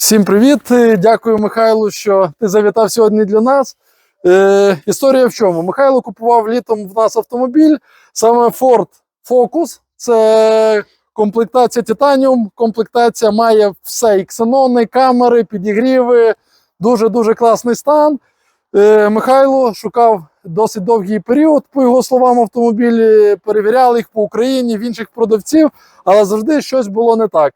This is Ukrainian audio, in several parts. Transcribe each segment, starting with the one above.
Всім привіт! Е, Дякую, Михайлу, що ти завітав сьогодні для нас. Е, історія в чому? Михайло купував літом в нас автомобіль, саме Ford Focus. Це комплектація Titanium. Комплектація має все: і ксенони, камери, підігріви, дуже-дуже класний стан. Е, Михайло шукав досить довгий період, по його словам, автомобілі, перевіряли їх по Україні в інших продавців, але завжди щось було не так.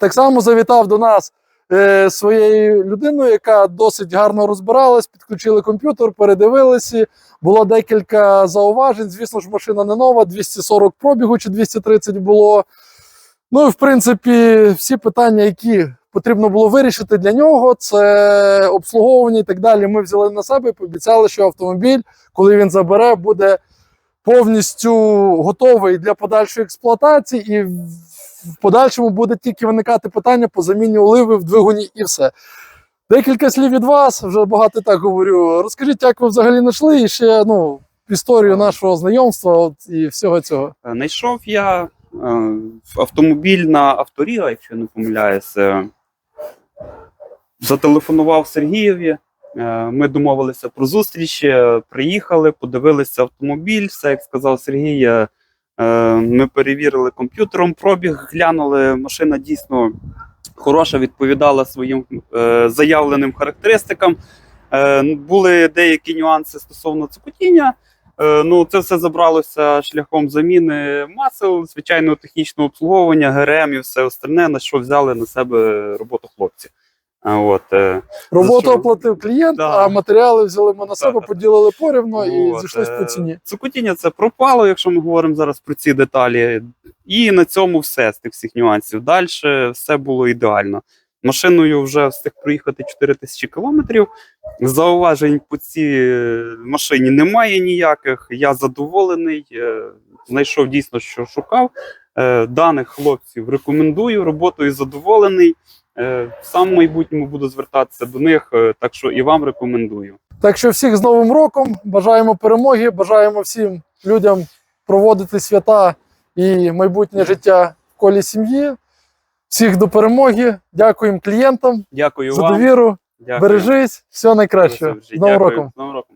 Так само завітав до нас е, своєю людиною, яка досить гарно розбиралась, підключили комп'ютер, передивилися. Було декілька зауважень. Звісно ж, машина не нова, 240 пробігу чи 230 було. Ну і в принципі, всі питання, які потрібно було вирішити для нього, це обслуговування і так далі. Ми взяли на себе і пообіцяли, що автомобіль, коли він забере, буде повністю готовий для подальшої експлуатації, і в подальшому буде тільки виникати питання по заміні оливи в двигуні і все. Декілька слів від вас, вже багато так говорю. Розкажіть, як ви взагалі знайшли і ще ну, історію нашого знайомства от, і всього цього. Е, Знайшов я е, автомобіль на авторіга, якщо не помиляюся. Зателефонував Сергієві. Е, Ми домовилися про зустріч, приїхали, подивилися автомобіль. Все, як сказав Сергій, е, е, ми перевірили комп'ютером пробіг, глянули. Машина дійсно хороша, відповідала своїм заявленим характеристикам. Е, Були деякі нюанси стосовно цокотіння. Ну, це все забралося шляхом заміни масел, звичайного технічного обслуговування, ГРМ і все остальне, на що взяли на себе роботу хлопці. От, е, Роботу що? оплатив клієнт, Да. а матеріали взяли ми на себе, Да. поділили порівно і от, зійшлись е, по ціні. Цукотіння це пропало, якщо ми говоримо зараз про ці деталі. І на цьому все з тих всіх нюансів. Далі все було ідеально. Машиною вже встиг проїхати 4 тисячі кілометрів. Зауважень по цій е, машині немає ніяких. Я задоволений. Знайшов дійсно, що шукав. Даних хлопців рекомендую, роботою задоволений. Е, Сам в майбутньому буду звертатися до них, е, так що і вам рекомендую. Так що всіх з Новим роком бажаємо перемоги, бажаємо всім людям проводити свята і майбутнє життя в колі сім'ї. Всіх до перемоги. Дякуємо клієнтам Дякую за вам. довіру. Дякую. Бережись, всього найкращого. З Новим роком. З Новим роком.